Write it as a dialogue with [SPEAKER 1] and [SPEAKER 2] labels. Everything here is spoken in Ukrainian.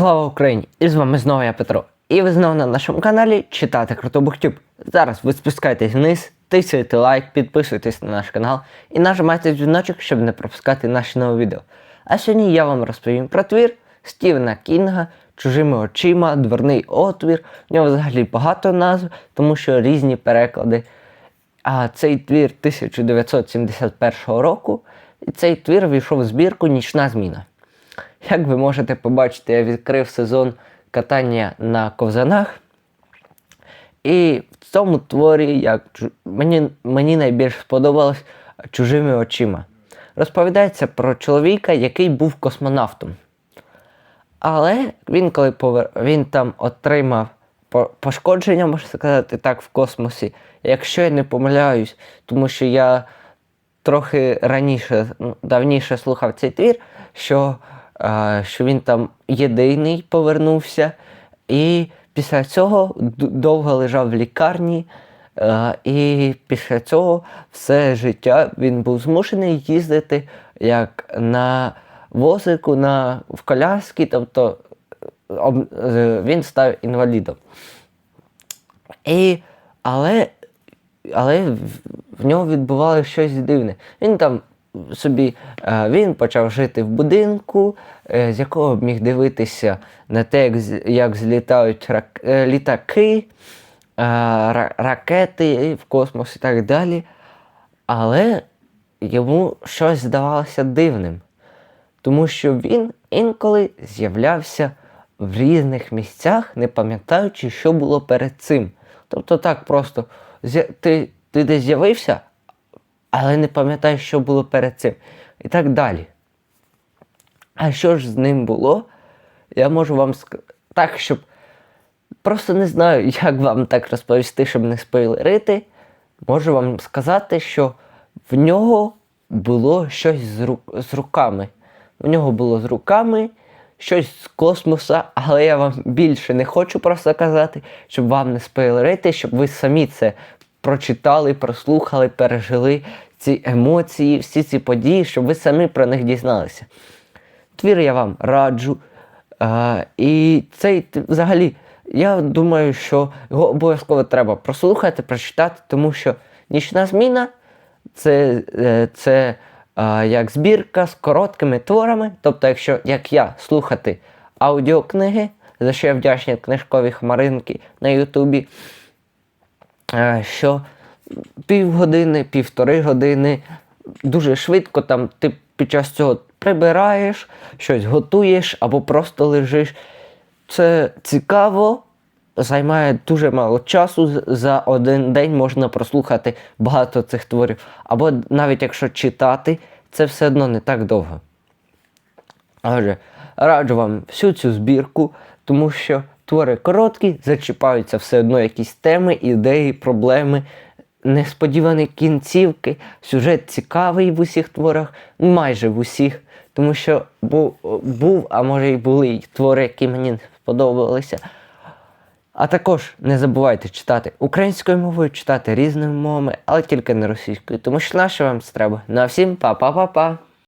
[SPEAKER 1] Слава Україні! І з вами знову я Петро. І ви знову на нашому каналі читати Круто Буктюб. Зараз ви спускайтесь вниз, тисяйте лайк, підписуйтесь на наш канал і нажимайте дзвіночок, щоб не пропускати наші нові відео. А сьогодні я вам розповім про твір Стівена Кінга Чужими очима, дверний отвір. В нього взагалі багато назв, тому що різні переклади. А цей твір 1971 року, і цей твір війшов в збірку Нічна зміна. Як ви можете побачити, я відкрив сезон катання на ковзанах. І в цьому творі як, мені, мені найбільш сподобалось чужими очима. Розповідається про чоловіка, який був космонавтом. Але він, коли повер... він там отримав пошкодження, можна сказати так, в космосі. Якщо я не помиляюсь, тому що я трохи раніше, давніше слухав цей твір, що, що він там єдиний повернувся, і після цього довго лежав в лікарні. І після цього все життя він був змушений їздити як на возику, на, в коляски, тобто е, він став інвалідом. І, але але в нього відбувалося щось дивне. Він там собі е, він почав жити в будинку, е, з якого міг дивитися на те, як, злітають е, літаки, ракети в космос і так далі. Але йому щось здавалося дивним, тому що він інколи з'являвся в різних місцях, не пам'ятаючи, що було перед цим. Тобто так просто ти, ти десь з'явився, але не пам'ятаєш, що було перед цим. І так далі. А що ж з ним було? Я можу вам сказати так, щоб просто не знаю, як вам так розповісти, щоб не спойлерити. Можу вам сказати, що в нього було щось з, рук, з руками. В нього було з руками щось з космоса, але я вам більше не хочу просто казати, щоб вам не спойлерити, щоб ви самі це прочитали, прослухали, пережили ці емоції, всі ці події, щоб ви самі про них дізналися. Твір я вам раджу. А, і цей взагалі, я думаю, що його обов'язково треба прослухати, прочитати, тому що нічна зміна це, е, це а, як збірка з короткими творами. Тобто, якщо як я слухати аудіокниги, за що я вдячний книжкові хмаринки на Ютубі, що півгодини, півтори години дуже швидко там ти під час цього прибираєш, щось готуєш або просто лежиш. Це цікаво, займає дуже мало часу. За один день можна прослухати багато цих творів. Або навіть якщо читати, це все одно не так довго. Отже, раджу вам всю цю збірку, тому що твори короткі, зачіпаються все одно якісь теми, ідеї, проблеми, несподівані кінцівки, сюжет цікавий в усіх творах, майже в усіх, тому що був, був а може й були й твори, які мені сподобалися. А також не забувайте читати українською мовою, читати різними мовами, але тільки не російською, тому що наше вам треба. Ну а всім па-па-па-па!